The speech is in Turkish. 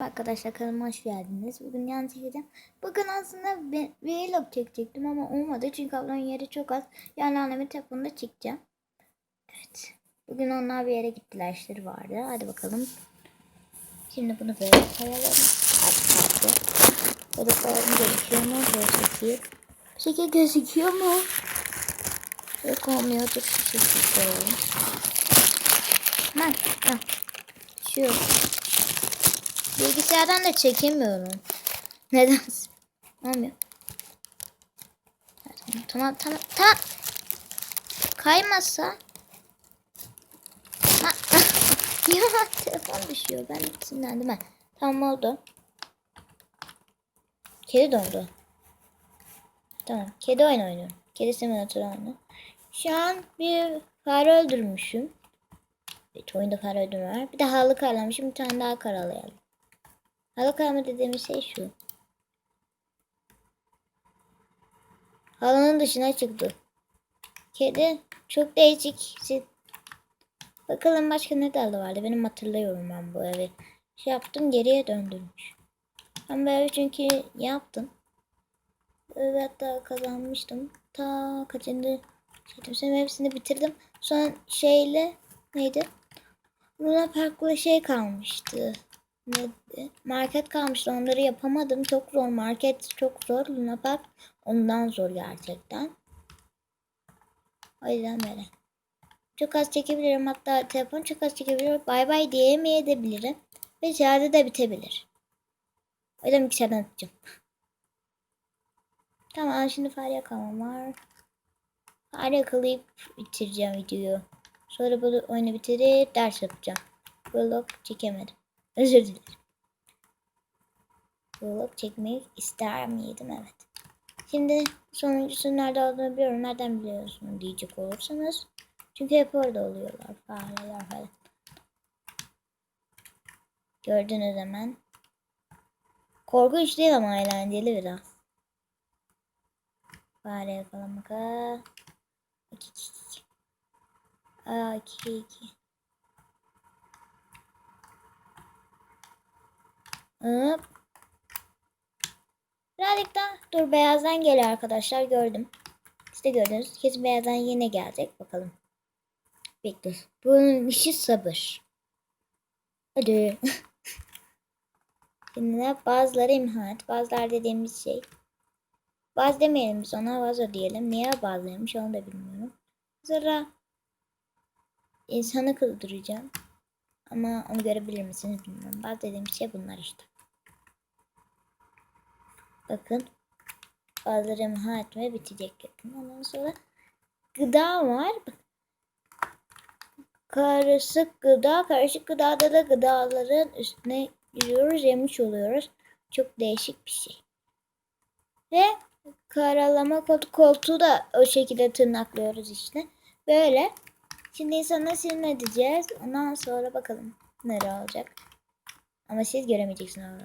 Arkadaşlar kanalıma hoş geldiniz. Bugün yan çekeceğim. Bugün aslında bir vlog çekecektim ama olmadı. Çünkü ablamın yeri çok az. Yani annemin telefonunda çekeceğim. Evet. Bugün onlar bir yere gittiler. işleri vardı. Hadi bakalım. Şimdi bunu böyle koyalım. Hadi kalktı. Böyle koyalım gözüküyor mu? Böyle şekil. Şekil gözüküyor mu? Yok olmuyordur. Şu şekil koyalım. Hemen. Şu. Bilgisayardan da çekemiyorum. Neden? Olmuyor. Tamam tamam tamam. tamam. Kaymasa. Ya telefon düşüyor. Ben sinirlendim ha. Tamam oldu. Kedi dondu. Tamam. Kedi oyun oynuyorum. Kedi simülatörü oyunu. Şu an bir fare öldürmüşüm. Evet oyunda fare öldürme var. Bir de halı karalamışım. Bir tane daha karalayalım. Halı karama dediğimiz şey şu. Halının dışına çıktı. Kedi çok değişik. Bakalım başka ne dalı vardı. Benim hatırlıyorum ben bu evi. Şey yaptım geriye döndürmüş. Ben bu evi çünkü yaptım. Evet hatta kazanmıştım. Ta kaçıncı şeydim. Sen hepsini bitirdim. Son şeyle neydi? Luna Park'la şey kalmıştı. Market kalmıştı. Onları yapamadım. Çok zor. Market çok zor. Luna Park ondan zor gerçekten. O yüzden böyle. Çok az çekebilirim. Hatta telefon çok az çekebilirim. Bay bay diyemeyebilirim. Ve şarjı da bitebilir. O yüzden bilgisayardan atacağım. Tamam şimdi fare yakamam var. Fare yakalayıp bitireceğim videoyu. Sonra bu oyunu bitirip ders yapacağım. Vlog çekemedim. Özür dilerim. Vlog çekmeyi ister miydim? Evet. Şimdi sonuncusu nerede olduğunu biliyorum. Nereden biliyorsun diyecek olursanız. Çünkü hep orada oluyorlar. Fareler falan. Gördünüz hemen. Korkunç değil ama eğlenceli biraz. Fare yakalamak. ha. İki, iki, iki. Aa, iki, iki. Hop. Birazcık daha dur beyazdan geliyor arkadaşlar gördüm. De gördünüz. Kesin beyazdan yine gelecek bakalım. Bekle. Bunun işi sabır. Hadi. De bazıları imhat. Bazılar dediğimiz şey. Baz demeyelim biz ona vazo diyelim. Niye bazıymış onu da bilmiyorum. Sonra insanı kıldıracağım. Ama onu görebilir misiniz bilmiyorum. Baz dediğim şey bunlar işte. Bakın. Bazıları imha etmeye bitecek yakın. Ondan sonra gıda var. Karışık gıda. Karışık gıdada da gıdaların üstüne yürüyoruz. Yemiş oluyoruz. Çok değişik bir şey. Ve karalama koltuğu, koltuğu da o şekilde tırnaklıyoruz işte. Böyle. Şimdi insanları sinir edeceğiz. Ondan sonra bakalım nereye olacak. Ama siz göremeyeceksiniz.